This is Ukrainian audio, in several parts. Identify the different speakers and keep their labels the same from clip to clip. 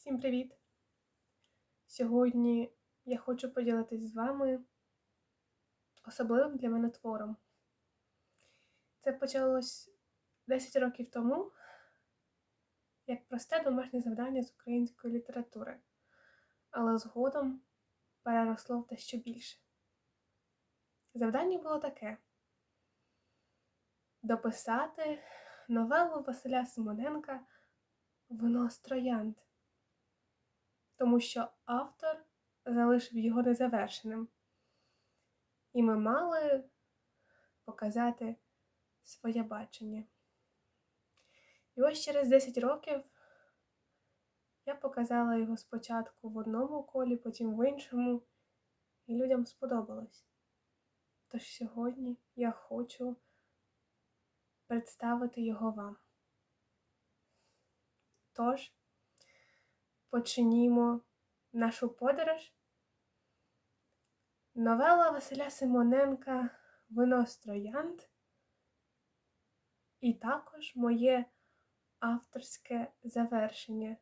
Speaker 1: Всім привіт! Сьогодні я хочу поділитись з вами особливим для мене твором. Це почалось 10 років тому як просте домашнє завдання з української літератури, але згодом переросло в дещо більше. Завдання було таке: дописати новелу Василя Симоненка Вино з троянд тому що автор залишив його незавершеним. І ми мали показати своє бачення. І ось через 10 років я показала його спочатку в одному колі, потім в іншому, і людям сподобалось. Тож сьогодні я хочу представити його вам. Тож, починімо нашу подорож. Новела Василя Симоненка Вино і також моє авторське завершення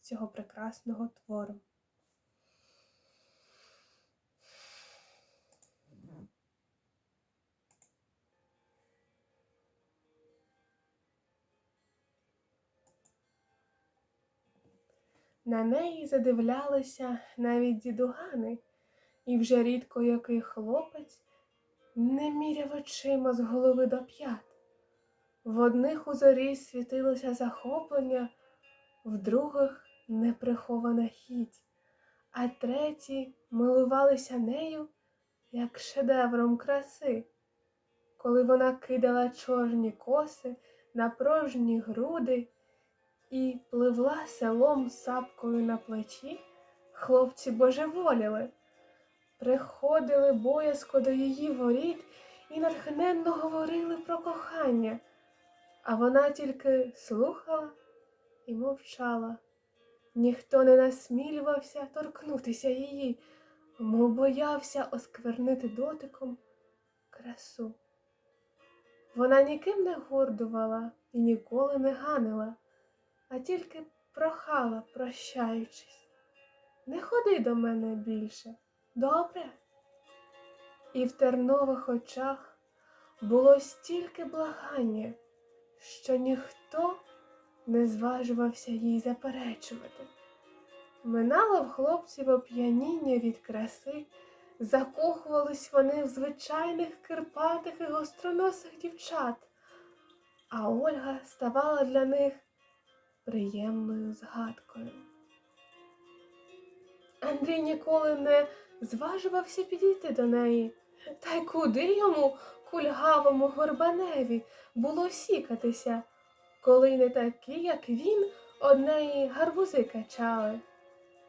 Speaker 1: цього прекрасного твору. На неї задивлялися навіть дідугани, і вже рідко який хлопець не міряв очима з голови до п'ят. В одних у зорі світилося захоплення, в других неприхована хіть, а треті милувалися нею, як шедевром краси, коли вона кидала чорні коси на прожні груди і пливла селом сапкою на плечі, хлопці божеволіли, приходили боязко до її воріт і натхненно говорили про кохання, а вона тільки слухала і мовчала. Ніхто не насмілювався торкнутися її, мов боявся осквернити дотиком красу. Вона ніким не гордувала і ніколи не ганила а тільки прохала, прощаючись. Не ходи до мене більше, добре? І в тернових очах було стільки благання, що ніхто не зважувався їй заперечувати. Минало в хлопців оп'яніння від краси, закохувались вони в звичайних кирпатих і гостроносих дівчат, а Ольга ставала для них приємною згадкою. Андрій ніколи не зважувався підійти до неї, та й куди йому, кульгавому горбаневі, було сікатися, коли не такі, як він, однеї гарбузи качали.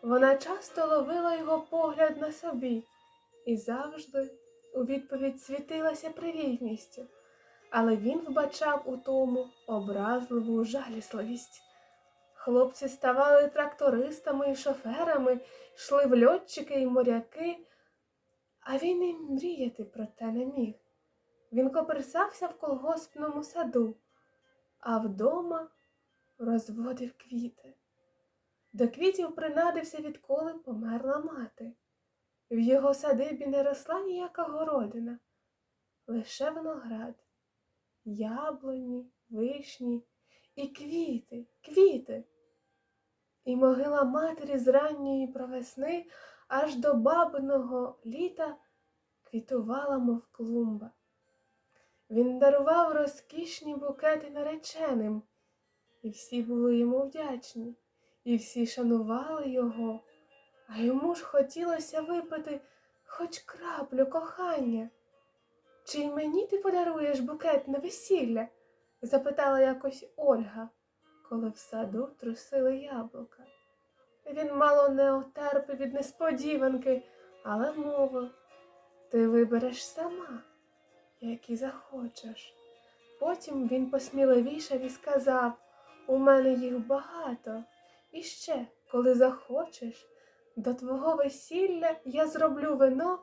Speaker 1: Вона часто ловила його погляд на собі і завжди у відповідь світилася привітністю, але він вбачав у тому образливу жалісливість. Хлопці ставали трактористами і шоферами, йшли в льотчики і моряки, а він і мріяти про те не міг. Він коперсався в колгоспному саду, а вдома розводив квіти. До квітів принадився, відколи померла мати. В його садибі не росла ніяка городина, лише виноград, яблуні, вишні і квіти, квіти. І могила матері з ранньої провесни аж до бабиного літа квітувала, мов клумба. Він дарував розкішні букети нареченим, і всі були йому вдячні, і всі шанували його, а йому ж хотілося випити хоч краплю кохання. Чи й мені ти подаруєш букет на весілля? Запитала якось Ольга, коли в саду трусили яблука. Він мало не отерпив від несподіванки, але мовив ти вибереш сама, які захочеш. Потім він посміливішав і сказав у мене їх багато. І ще, коли захочеш, до твого весілля я зроблю вино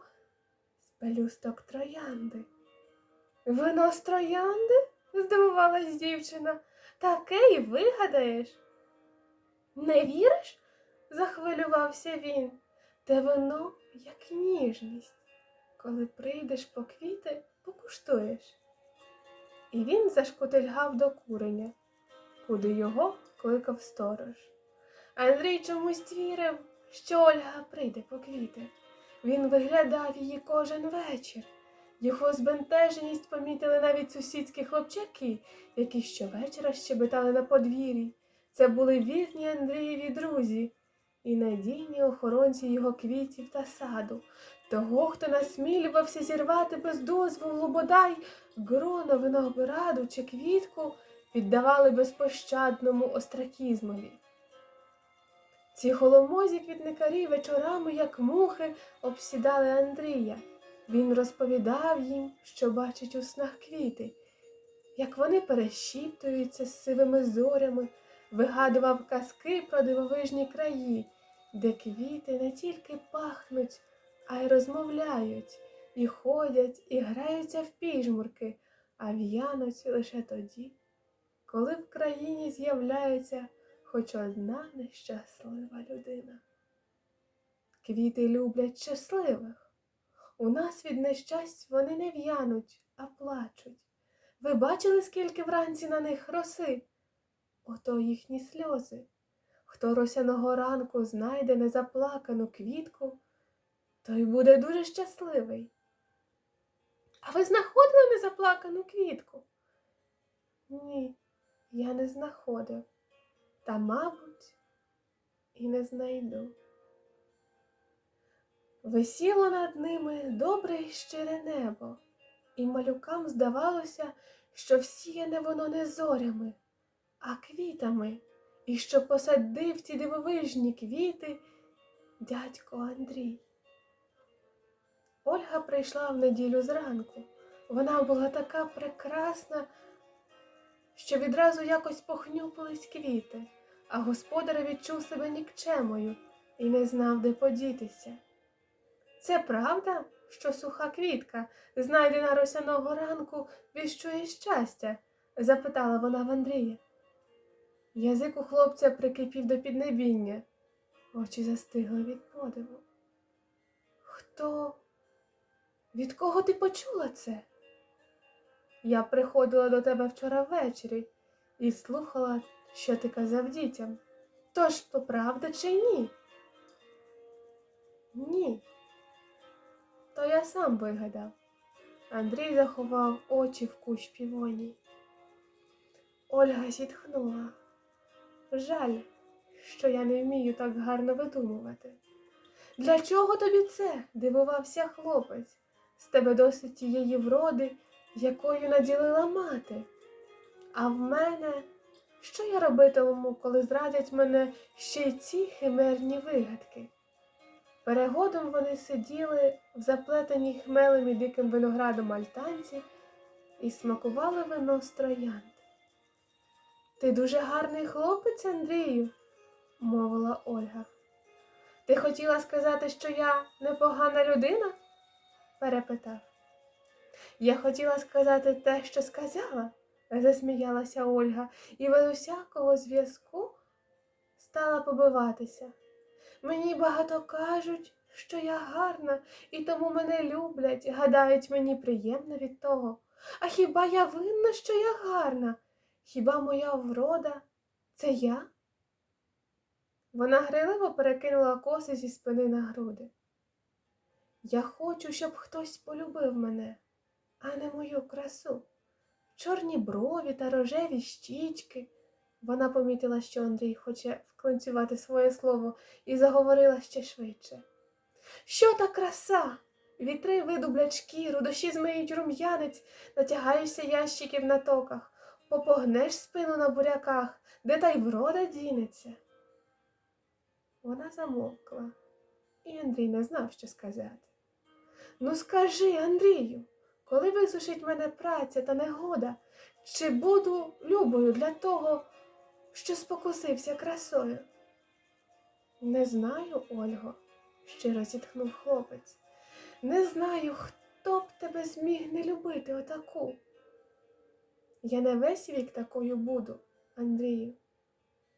Speaker 1: з пелюсток троянди. Вино з троянди? Здивувалась дівчина. Таке й вигадаєш. Не віриш? захвилювався він. Те воно, як ніжність. Коли прийдеш по квіти, покуштуєш. І він зашкутильгав до куреня, куди його кликав сторож. Андрій чомусь вірив, що Ольга прийде по квіти. Він виглядав її кожен вечір. Його збентеженість помітили навіть сусідські хлопчаки, які щовечора щебетали на подвір'ї. Це були вірні Андрієві друзі і надійні охоронці його квітів та саду. Того, хто насмілювався зірвати без дозволу бодай гроно винограду чи квітку, піддавали безпощадному остракізмові. Ці холомозі квітникарі вечорами, як мухи, обсідали Андрія. Він розповідав їм, що бачить у снах квіти, як вони перешіптуються з сивими зорями, вигадував казки про дивовижні краї, де квіти не тільки пахнуть, а й розмовляють, і ходять, і граються в піжмурки, а в'януть лише тоді, коли в країні з'являється хоч одна нещаслива людина. Квіти люблять щасливих. У нас від нещасть вони не в'януть, а плачуть. Ви бачили, скільки вранці на них роси? Ото їхні сльози. Хто росяного ранку знайде незаплакану квітку, той буде дуже щасливий. А ви знаходили незаплакану квітку? Ні, я не знаходив, та, мабуть, і не знайду. Висіло над ними добре й щире небо, і малюкам здавалося, що всіяне воно не зорями, а квітами, і що посадив ті дивовижні квіти дядько Андрій. Ольга прийшла в неділю зранку. Вона була така прекрасна, що відразу якось похнюпились квіти, а господар відчув себе нікчемою і не знав, де подітися. Це правда, що суха квітка, знайдена росяного ранку, віщує щастя? запитала вона в Андрія. Язик у хлопця прикипів до піднебіння, очі застигли від подиву. Хто? Від кого ти почула це? Я приходила до тебе вчора ввечері і слухала, що ти казав дітям. Тож то правда чи ні? Ні. То я сам вигадав. Андрій заховав очі в кущ півоній. Ольга зітхнула. Жаль, що я не вмію так гарно видумувати. Для чого тобі це? дивувався хлопець. З тебе досить тієї вроди, якою наділила мати. А в мене, що я робитиму, коли зрадять мене ще й ці химерні вигадки? Перегодом вони сиділи в заплетеній хмелем і диким виноградом альтанці і смакували вино з троянд. Ти дуже гарний хлопець, Андрію, мовила Ольга. Ти хотіла сказати, що я непогана людина? перепитав. Я хотіла сказати те, що сказала, засміялася Ольга, і без усякого зв'язку стала побиватися. Мені багато кажуть, що я гарна, і тому мене люблять, гадають, мені приємно від того. А хіба я винна, що я гарна? Хіба моя врода це я? Вона гриливо перекинула коси зі спини на груди. Я хочу, щоб хтось полюбив мене, а не мою красу. Чорні брові та рожеві щічки. Вона помітила, що Андрій хоче вклинцювати своє слово, і заговорила ще швидше. Що та краса? Вітри видублять шкіру, дощі змиють рум'янець, натягаєшся ящиків на токах, попогнеш спину на буряках, де та й врода дінеться. Вона замовкла, і Андрій не знав, що сказати. Ну, скажи, Андрію, коли висушить мене праця та негода, чи буду любою для того, що спокусився красою? Не знаю, Ольго, щиро зітхнув хлопець. Не знаю, хто б тебе зміг не любити отаку. Я не весь вік такою буду, Андрію,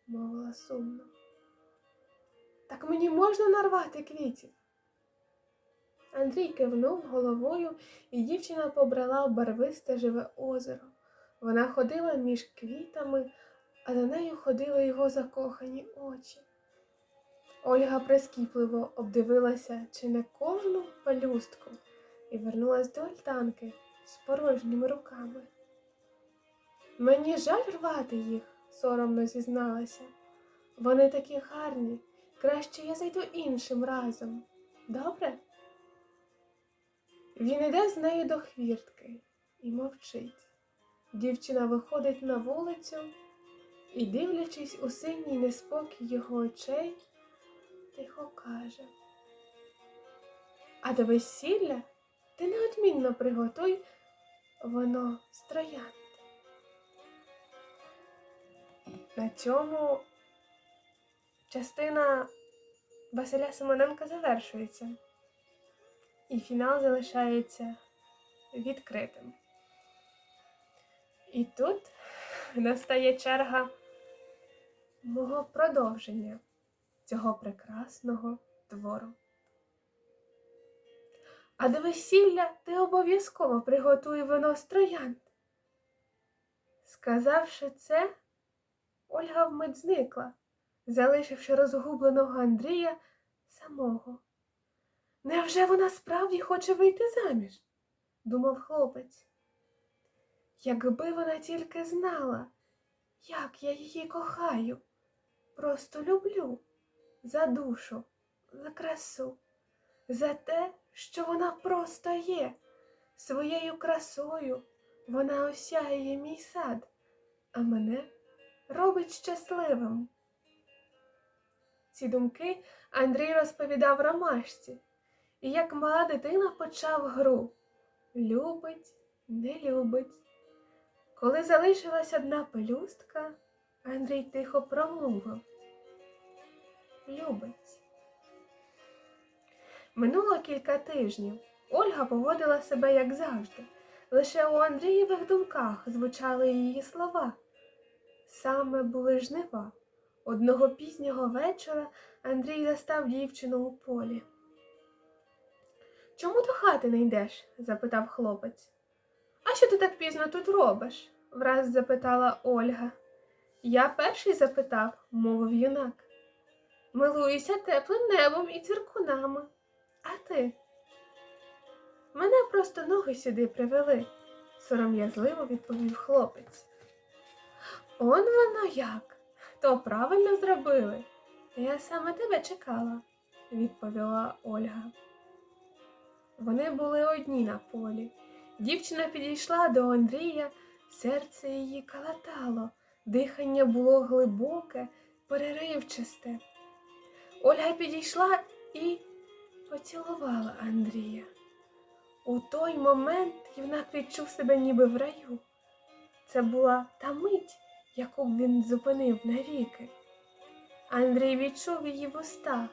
Speaker 1: мовила сумно. Так мені можна нарвати квітів? Андрій кивнув головою, і дівчина побрала в барвисте живе озеро. Вона ходила між квітами, а за нею ходили його закохані очі. Ольга прискіпливо обдивилася чи не кожну пелюстку і вернулась до альтанки з порожніми руками. Мені жаль рвати їх, соромно зізналася. Вони такі гарні, краще я зайду іншим разом. Добре? Він іде з нею до хвіртки і мовчить. Дівчина виходить на вулицю і, дивлячись у синій неспокій його очей, тихо каже. А до весілля ти неодмінно приготуй воно з. На цьому частина Василя Симоненка завершується, і фінал залишається відкритим. І тут настає черга мого продовження цього прекрасного твору. А до весілля ти обов'язково приготуй вино з троянд. Сказавши це, Ольга вмить зникла, залишивши розгубленого Андрія самого. Невже вона справді хоче вийти заміж? думав хлопець. Якби вона тільки знала, як я її кохаю, просто люблю за душу, за красу, за те, що вона просто є. Своєю красою вона осяє мій сад, а мене робить щасливим. Ці думки Андрій розповідав ромашці, і як мала дитина почав гру любить, не любить. Коли залишилась одна пелюстка, Андрій тихо промовив Любить. Минуло кілька тижнів. Ольга поводила себе як завжди. Лише у Андрієвих думках звучали її слова. Саме були жнива. Одного пізнього вечора Андрій застав дівчину у полі. Чому до хати не йдеш? запитав хлопець. А що ти так пізно тут робиш? враз запитала Ольга. Я перший запитав, мовив юнак. Милуюся теплим небом і циркунами. А ти? Мене просто ноги сюди привели, сором'язливо відповів хлопець. Он воно як? То правильно зробили. Я саме тебе чекала, відповіла Ольга. Вони були одні на полі. Дівчина підійшла до Андрія, серце її калатало, дихання було глибоке, переривчасте. Ольга підійшла і поцілувала Андрія. У той момент юнак відчув себе ніби в раю. Це була та мить, яку б він зупинив навіки. Андрій відчув її вуста,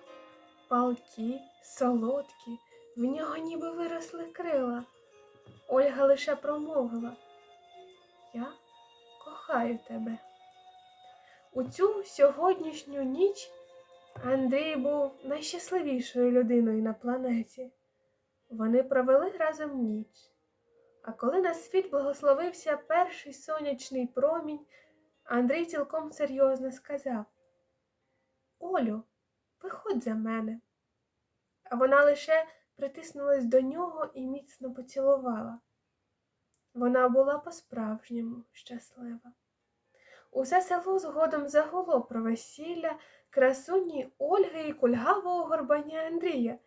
Speaker 1: палкі, солодкі, в нього ніби виросли крила. Ольга лише промовила Я кохаю тебе. У цю сьогоднішню ніч Андрій був найщасливішою людиною на планеті. Вони провели разом ніч. А коли на світ благословився перший сонячний промінь, Андрій цілком серйозно сказав Олю, виходь за мене. А вона лише притиснулась до нього і міцно поцілувала. Вона була по-справжньому щаслива. Усе село згодом загуло про весілля красуні Ольги і кульгавого горбаня Андрія.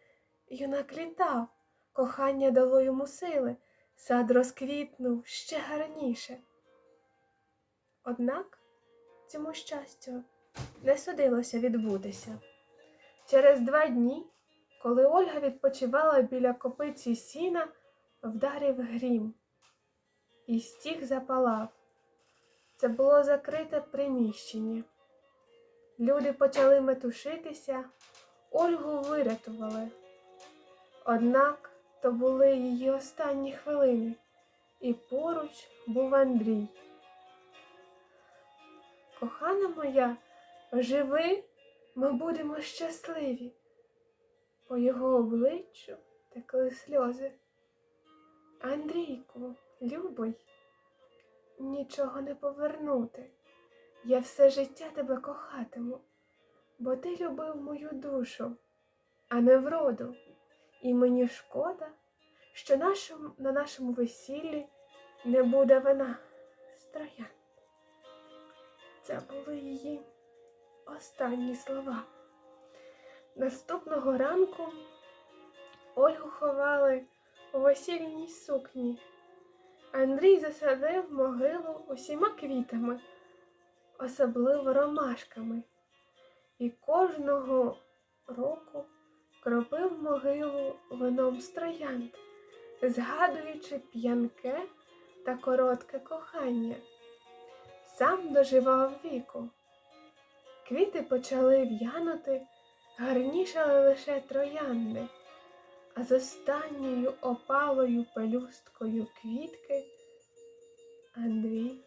Speaker 1: Юнак літав, кохання дало йому сили, сад розквітнув ще гарніше. Однак цьому щастю не судилося відбутися. Через два дні, коли Ольга відпочивала біля копиці сіна, вдарив грім, і стіг запалав. Це було закрите приміщення. Люди почали метушитися, Ольгу вирятували. Однак то були її останні хвилини, і поруч був Андрій. Кохана моя, живи, ми будемо щасливі. По його обличчю текли сльози. Андрійку, любий, нічого не повернути. Я все життя тебе кохатиму, бо ти любив мою душу, а не вроду. І мені шкода, що нашим, на нашому весіллі не буде вина з троянд. Це були її останні слова. Наступного ранку Ольгу ховали у весільній сукні. Андрій засадив могилу усіма квітами, особливо ромашками, і кожного року кропив могилу вином з троянд, згадуючи п'янке та коротке кохання. Сам доживав віку. Квіти почали в'янути, гарнішали лише троянди, а з останньою опалою пелюсткою квітки Андрій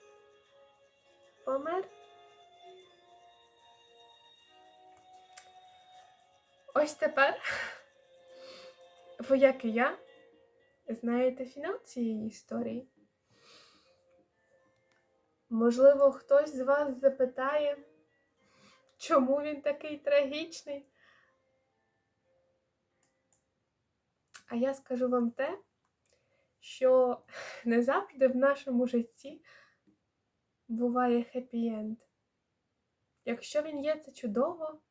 Speaker 1: помер. Ось тепер ви, як і я, знаєте фінал цієї історії. Можливо, хтось з вас запитає, чому він такий трагічний. А я скажу вам те, що не завжди в нашому житті буває хеппі-енд. Якщо він є, це чудово,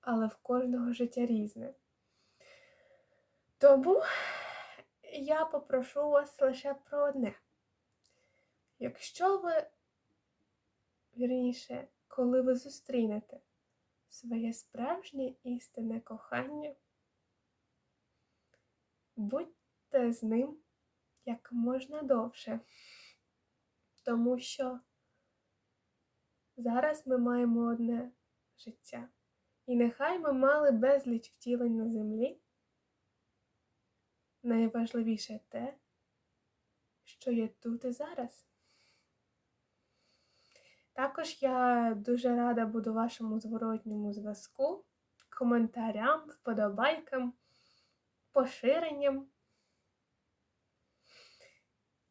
Speaker 1: але в кожного життя різне. Тому я попрошу вас лише про одне. Якщо ви, вірніше, коли ви зустрінете своє справжнє істинне кохання, будьте з ним як можна довше, тому що зараз ми маємо одне життя. І нехай ми мали безліч втілень на землі. Найважливіше те, що є тут і зараз. Також я дуже рада буду вашому зворотньому зв'язку, коментарям, вподобайкам, поширенням.